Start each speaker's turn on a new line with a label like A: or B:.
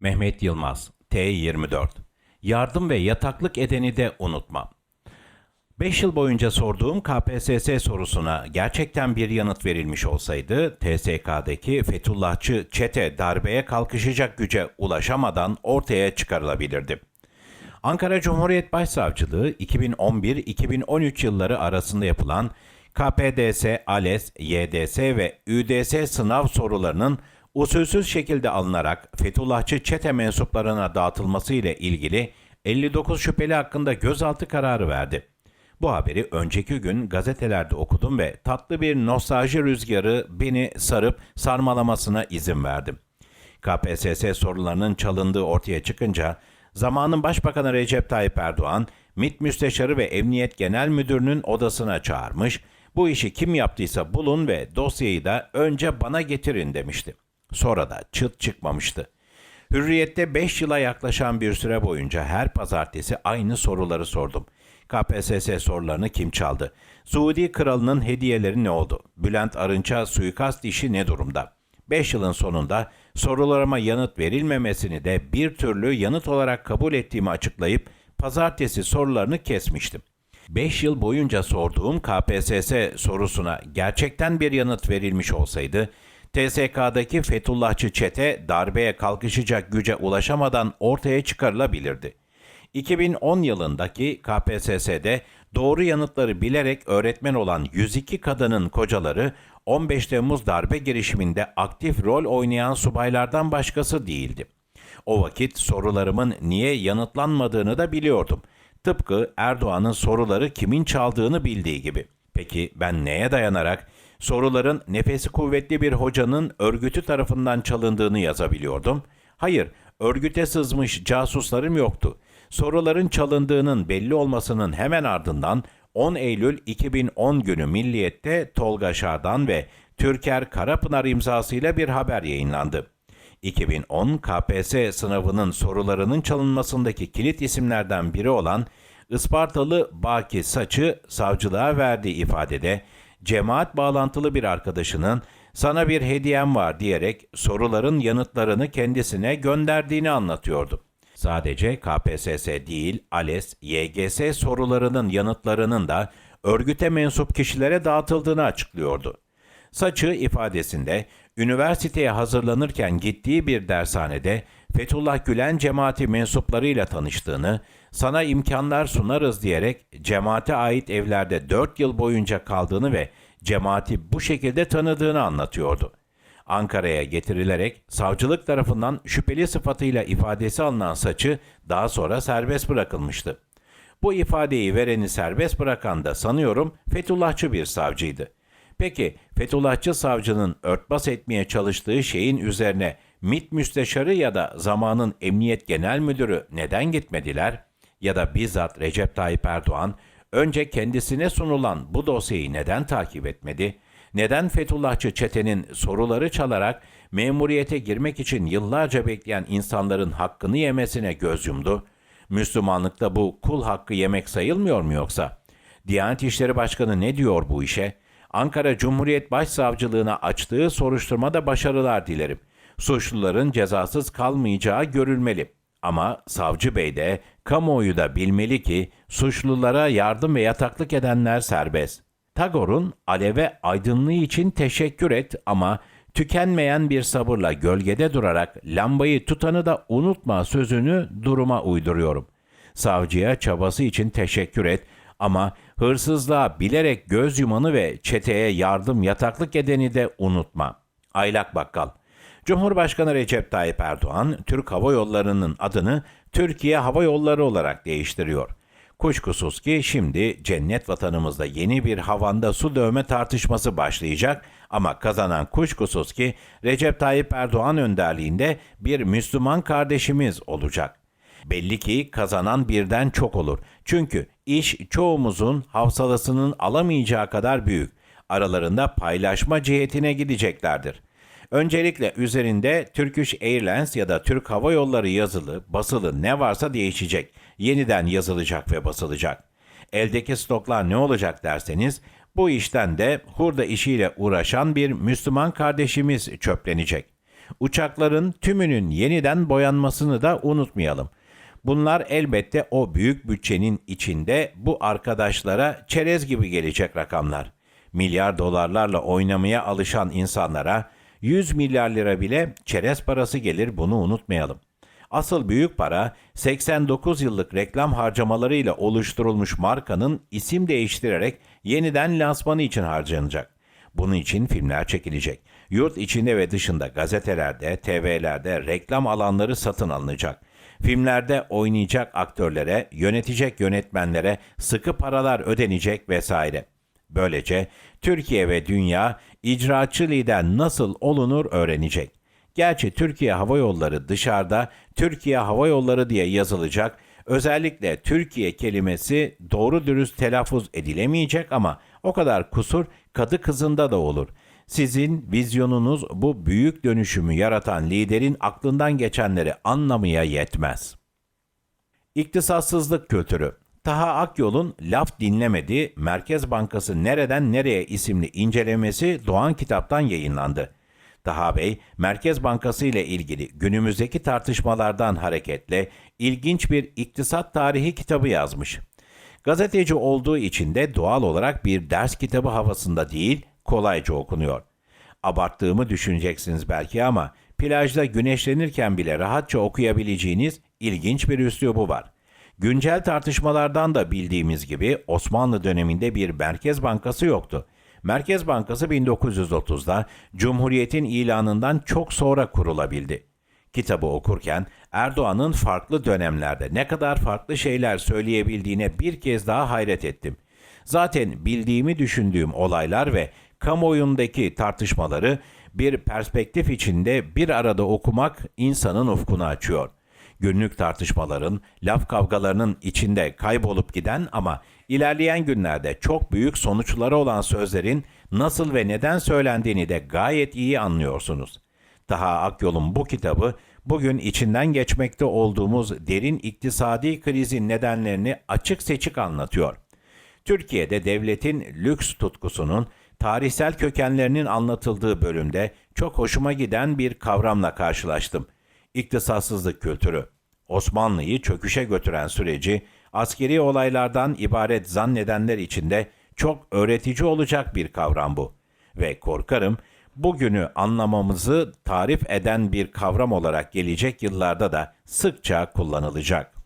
A: Mehmet Yılmaz, T24. Yardım ve yataklık edeni de unutma. 5 yıl boyunca sorduğum KPSS sorusuna gerçekten bir yanıt verilmiş olsaydı, TSK'daki Fethullahçı çete darbeye kalkışacak güce ulaşamadan ortaya çıkarılabilirdi. Ankara Cumhuriyet Başsavcılığı 2011-2013 yılları arasında yapılan KPDS, ALES, YDS ve ÜDS sınav sorularının usulsüz şekilde alınarak Fethullahçı çete mensuplarına dağıtılması ile ilgili 59 şüpheli hakkında gözaltı kararı verdi. Bu haberi önceki gün gazetelerde okudum ve tatlı bir nostalji rüzgarı beni sarıp sarmalamasına izin verdim. KPSS sorularının çalındığı ortaya çıkınca zamanın Başbakanı Recep Tayyip Erdoğan, MİT Müsteşarı ve Emniyet Genel Müdürü'nün odasına çağırmış, bu işi kim yaptıysa bulun ve dosyayı da önce bana getirin demişti. Sonra da çıt çıkmamıştı. Hürriyette 5 yıla yaklaşan bir süre boyunca her pazartesi aynı soruları sordum. KPSS sorularını kim çaldı? Suudi kralının hediyeleri ne oldu? Bülent Arınç'a suikast işi ne durumda? 5 yılın sonunda sorularıma yanıt verilmemesini de bir türlü yanıt olarak kabul ettiğimi açıklayıp pazartesi sorularını kesmiştim. 5 yıl boyunca sorduğum KPSS sorusuna gerçekten bir yanıt verilmiş olsaydı, TSK'daki Fethullahçı çete darbeye kalkışacak güce ulaşamadan ortaya çıkarılabilirdi. 2010 yılındaki KPSS'de doğru yanıtları bilerek öğretmen olan 102 kadının kocaları 15 Temmuz darbe girişiminde aktif rol oynayan subaylardan başkası değildi. O vakit sorularımın niye yanıtlanmadığını da biliyordum. Tıpkı Erdoğan'ın soruları kimin çaldığını bildiği gibi. Peki ben neye dayanarak soruların nefesi kuvvetli bir hocanın örgütü tarafından çalındığını yazabiliyordum? Hayır, örgüte sızmış casuslarım yoktu. Soruların çalındığının belli olmasının hemen ardından 10 Eylül 2010 günü Milliyet'te Tolga Şardan ve Türker Karapınar imzasıyla bir haber yayınlandı. 2010 KPSS sınavının sorularının çalınmasındaki kilit isimlerden biri olan Ispartalı Baki Saçı savcılığa verdiği ifadede cemaat bağlantılı bir arkadaşının sana bir hediyem var diyerek soruların yanıtlarını kendisine gönderdiğini anlatıyordu. Sadece KPSS değil, ALES, YGS sorularının yanıtlarının da örgüte mensup kişilere dağıtıldığını açıklıyordu. Saçı ifadesinde üniversiteye hazırlanırken gittiği bir dershanede Fethullah Gülen cemaati mensuplarıyla tanıştığını, sana imkanlar sunarız diyerek cemaate ait evlerde 4 yıl boyunca kaldığını ve cemaati bu şekilde tanıdığını anlatıyordu. Ankara'ya getirilerek savcılık tarafından şüpheli sıfatıyla ifadesi alınan saçı daha sonra serbest bırakılmıştı. Bu ifadeyi vereni serbest bırakan da sanıyorum Fethullahçı bir savcıydı. Peki Fethullahçı savcının örtbas etmeye çalıştığı şeyin üzerine MİT müsteşarı ya da zamanın Emniyet Genel Müdürü neden gitmediler? Ya da bizzat Recep Tayyip Erdoğan önce kendisine sunulan bu dosyayı neden takip etmedi? Neden Fethullahçı çetenin soruları çalarak memuriyete girmek için yıllarca bekleyen insanların hakkını yemesine göz yumdu? Müslümanlıkta bu kul hakkı yemek sayılmıyor mu yoksa? Diyanet İşleri Başkanı ne diyor bu işe? Ankara Cumhuriyet Başsavcılığına açtığı soruşturmada başarılar dilerim. Suçluların cezasız kalmayacağı görülmeli. Ama savcı bey de kamuoyu da bilmeli ki suçlulara yardım ve yataklık edenler serbest. Tagor'un aleve aydınlığı için teşekkür et ama tükenmeyen bir sabırla gölgede durarak lambayı tutanı da unutma sözünü duruma uyduruyorum. Savcıya çabası için teşekkür et ama hırsızlığa bilerek göz yumanı ve çeteye yardım yataklık edeni de unutma. Aylak Bakkal Cumhurbaşkanı Recep Tayyip Erdoğan, Türk Hava Yolları'nın adını Türkiye Hava Yolları olarak değiştiriyor. Kuşkusuz ki şimdi cennet vatanımızda yeni bir havanda su dövme tartışması başlayacak ama kazanan kuşkusuz ki Recep Tayyip Erdoğan önderliğinde bir Müslüman kardeşimiz olacak. Belli ki kazanan birden çok olur. Çünkü iş çoğumuzun havsalasının alamayacağı kadar büyük. Aralarında paylaşma cihetine gideceklerdir. Öncelikle üzerinde Turkish Airlines ya da Türk Hava Yolları yazılı, basılı ne varsa değişecek. Yeniden yazılacak ve basılacak. Eldeki stoklar ne olacak derseniz bu işten de hurda işiyle uğraşan bir Müslüman kardeşimiz çöplenecek. Uçakların tümünün yeniden boyanmasını da unutmayalım. Bunlar elbette o büyük bütçenin içinde bu arkadaşlara çerez gibi gelecek rakamlar. Milyar dolarlarla oynamaya alışan insanlara 100 milyar lira bile çerez parası gelir bunu unutmayalım. Asıl büyük para 89 yıllık reklam harcamalarıyla oluşturulmuş markanın isim değiştirerek yeniden lansmanı için harcanacak. Bunun için filmler çekilecek. Yurt içinde ve dışında gazetelerde, TV'lerde reklam alanları satın alınacak. Filmlerde oynayacak aktörlere, yönetecek yönetmenlere sıkı paralar ödenecek vesaire. Böylece Türkiye ve dünya icraatçı lider nasıl olunur öğrenecek. Gerçi Türkiye Hava Yolları dışarıda Türkiye Hava Yolları diye yazılacak. Özellikle Türkiye kelimesi doğru dürüst telaffuz edilemeyecek ama o kadar kusur kadı kızında da olur. Sizin vizyonunuz bu büyük dönüşümü yaratan liderin aklından geçenleri anlamaya yetmez. İktisatsızlık kültürü. Taha Akyol'un Laf Dinlemedi, Merkez Bankası Nereden Nereye isimli incelemesi Doğan Kitap'tan yayınlandı. Taha Bey, Merkez Bankası ile ilgili günümüzdeki tartışmalardan hareketle ilginç bir iktisat tarihi kitabı yazmış. Gazeteci olduğu için de doğal olarak bir ders kitabı havasında değil, kolayca okunuyor. Abarttığımı düşüneceksiniz belki ama plajda güneşlenirken bile rahatça okuyabileceğiniz ilginç bir üslubu var. Güncel tartışmalardan da bildiğimiz gibi Osmanlı döneminde bir merkez bankası yoktu. Merkez Bankası 1930'da Cumhuriyet'in ilanından çok sonra kurulabildi. Kitabı okurken Erdoğan'ın farklı dönemlerde ne kadar farklı şeyler söyleyebildiğine bir kez daha hayret ettim. Zaten bildiğimi düşündüğüm olaylar ve kamuoyundaki tartışmaları bir perspektif içinde bir arada okumak insanın ufkunu açıyor. Günlük tartışmaların, laf kavgalarının içinde kaybolup giden ama ilerleyen günlerde çok büyük sonuçları olan sözlerin nasıl ve neden söylendiğini de gayet iyi anlıyorsunuz. Taha Akyol'un bu kitabı bugün içinden geçmekte olduğumuz derin iktisadi krizin nedenlerini açık seçik anlatıyor. Türkiye'de devletin lüks tutkusunun tarihsel kökenlerinin anlatıldığı bölümde çok hoşuma giden bir kavramla karşılaştım. İktisatsızlık kültürü. Osmanlı'yı çöküşe götüren süreci askeri olaylardan ibaret zannedenler için de çok öğretici olacak bir kavram bu. Ve korkarım bugünü anlamamızı tarif eden bir kavram olarak gelecek yıllarda da sıkça kullanılacak.